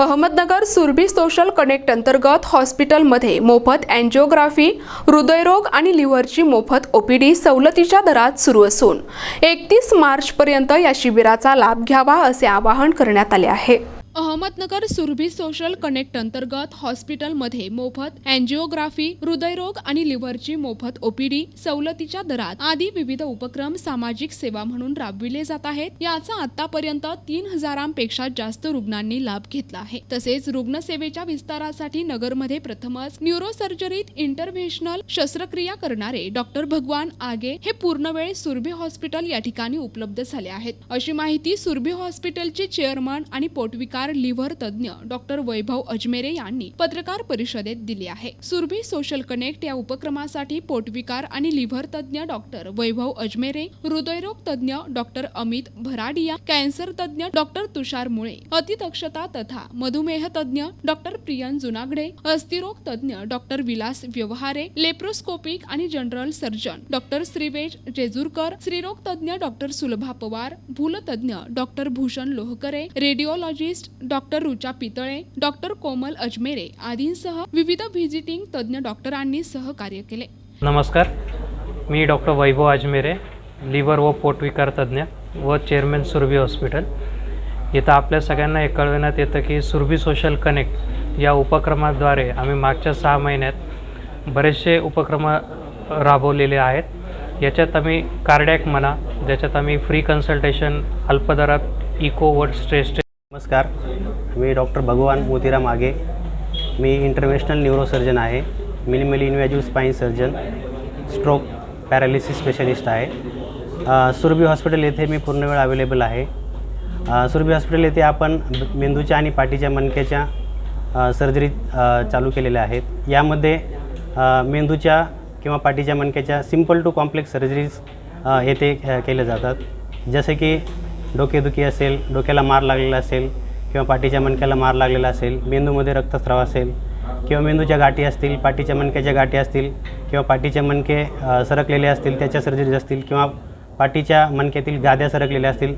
Ahmednagar Surabhi social connect अंतर्गत हॉस्पिटलमध्ये मोफत अँजिओग्राफी हृदयरोग आणि लिव्हरची मोफत ओपीडी सवलतीच्या दरात सुरू असून एकतीस मार्चपर्यंत या शिबिराचा लाभ घ्यावा असे आवाहन करण्यात आले आहे. अहमदनगर सुरभी सोशल कनेक्ट अंतर्गत हॉस्पिटलमध्ये मोफत अँजिओग्राफी हृदयरोग आणि लिव्हरची मोफत ओपीडी सवलतीच्या दरात आदी विविध उपक्रम सामाजिक सेवा म्हणून राबविले जात आहेत. याचा आतापर्यंत तीन हजारांपेक्षा जास्त रुग्णांनी लाभ घेतला आहे. तसेच रुग्णसेवेच्या विस्तारासाठी नगरमध्ये प्रथमच न्यूरोसर्जरीत इंटरव्हेशनल शस्त्रक्रिया करणारे डॉक्टर भगवान आगे हे पूर्णवेळ सुरभी हॉस्पिटल या ठिकाणी उपलब्ध झाले आहेत. अशी माहिती सुरभी हॉस्पिटलचे चेअरमन आणि पोटविकार लिव्हर तज्ज्ञ डॉक्टर वैभव अजमेरे यांनी पत्रकार परिषदेत दिली आहे. सुरभी सोशल कनेक्ट या उपक्रमासाठी पोटविकार आणि लिव्हर तज्ज्ञ डॉक्टर वैभव अजमेरे हृदयरोग तज्ज्ञ डॉक्टर अमित भराडिया कॅन्सर तज्ज्ञ डॉक्टर तुषार मुळे अतिदक्षता तथा मधुमेह तज्ज्ञ डॉक्टर प्रियन जुनागडे अस्थिरोग तज्ज्ञ डॉक्टर विलास व्यवहारे लेप्रोस्कोपिक आणि general surgeon doctor Shrivej Jejurkar स्त्रीरोग तज्ज्ञ doctor Sulabha Pawar भूलतज्ञ doctor Bhushan Lohakare radiologist doctor Rucha Pitale doctor Komal Ajmere आदींसह विविध व्हिजिटिंग तज्ज्ञ डॉक्टरांनी सहकार्य केले. नमस्कार. मी डॉक्टर वैभव अजमेरे लिव्हर व पोटविकार तज्ज्ञ व चेअरमॅन सुरभी हॉस्पिटल. इथं आपल्या सगळ्यांना हे कळविण्यात येतं की सुरभी सोशल कनेक्ट या उपक्रमाद्वारे आम्ही मागच्या सहा महिन्यात बरेचसे उपक्रम राबवलेले आहेत. याच्यात आम्ही कार्डॅक म्हणा ज्याच्यात आम्ही फ्री कन्सल्टेशन अल्पदरात इको व स्ट्रेस नमस्कार मी डॉक्टर भगवान मोतीराम आगे. मी इंटरनॅशनल न्यूरोसर्जन आहे. Minimally invasive spine surgeon stroke paralysis specialist आहे. सुरभी हॉस्पिटल येथे मी पूर्ण वेळ अवेलेबल आहे. सुरभी हॉस्पिटल येथे आपण मेंदूच्या आणि पाठीच्या मणक्याच्या सर्जरी चालू केलेल्या आहेत. यामध्ये मेंदूच्या किंवा पाठीच्या मणक्याच्या सिंपल टू कॉम्प्लेक्स सर्जरीज येथे केल्या जातात. जसे की डोकेदुखी असेल डोक्याला मार लागलेला असेल किंवा पाठीच्या मणक्याला मार लागलेला असेल मेंदूमध्ये रक्तस्राव असेल किंवा मेंदूच्या गाठी असतील पाठीच्या मणक्याच्या गाठी असतील किंवा पाठीचे मणके सरकलेले असतील त्याच्या सर्जरीज असतील किंवा पाठीच्या मणक्यातील गाद्या सरकलेल्या असतील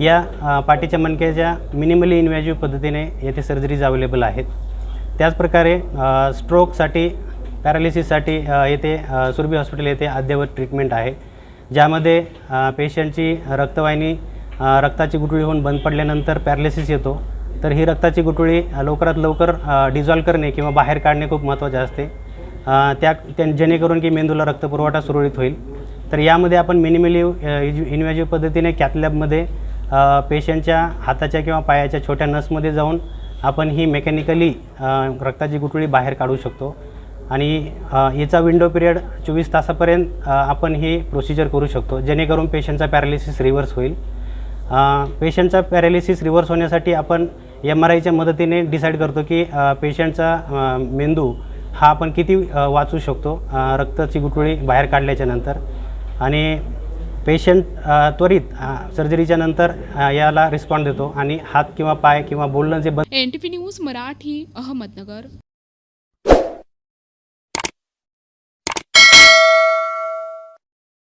या पाठीच्या मणक्याच्या मिनिमली इन्व्हॅजिव्ह पद्धतीने येथे सर्जरीज अवेलेबल आहेत. त्याचप्रकारे स्ट्रोकसाठी पॅरालिसिससाठी येथे सुरभी हॉस्पिटल येथे अद्ययावत ट्रीटमेंट आहे ज्यामध्ये पेशंटची रक्तवाहिनी रक्ताची गुठळी होऊन बंद पडल्यानंतर पॅरालिसिस येतो. तर ही रक्ताची गुठळी लवकरात लवकर डिझॉल्व करणे किंवा बाहेर काढणे खूप महत्त्वाचे असते. त्या त्या जेणेकरून की मेंदूला रक्तपुरवठा सुरळीत होईल. तर यामध्ये आपण मिनिमली इन्व्हॅजिव्ह पद्धतीने कॅथलॅबमध्ये पेशंटच्या हाताच्या किंवा पायाच्या छोट्या नसमध्ये जाऊन आपण ही मेकॅनिकली रक्ताची गुठळी बाहेर काढू शकतो. आणि याचा विंडो पिरियड चोवीस तासापर्यंत आपण ही प्रोसिजर करू शकतो. जेणेकरून पेशंटचा पॅरालिसिस रिव्हर्स होईल. पेशंटचा पॅरालिसिस रिव्हर्स होण्यासाठी आपण एम आर आयच्या मदतीने डिसाईड करतो की पेशंटचा मेंदू हा आपण किती वाचू शकतो रक्ताची गुठळी बाहेर काढल्याच्या नंतर. आणि पेशंट त्वरित सर्जरीच्या नंतर याला रिस्पॉन्ड देतो आणि हात किंवा पाय किंवा बोलणं जे बंद N T news Marathi Ahmednagar.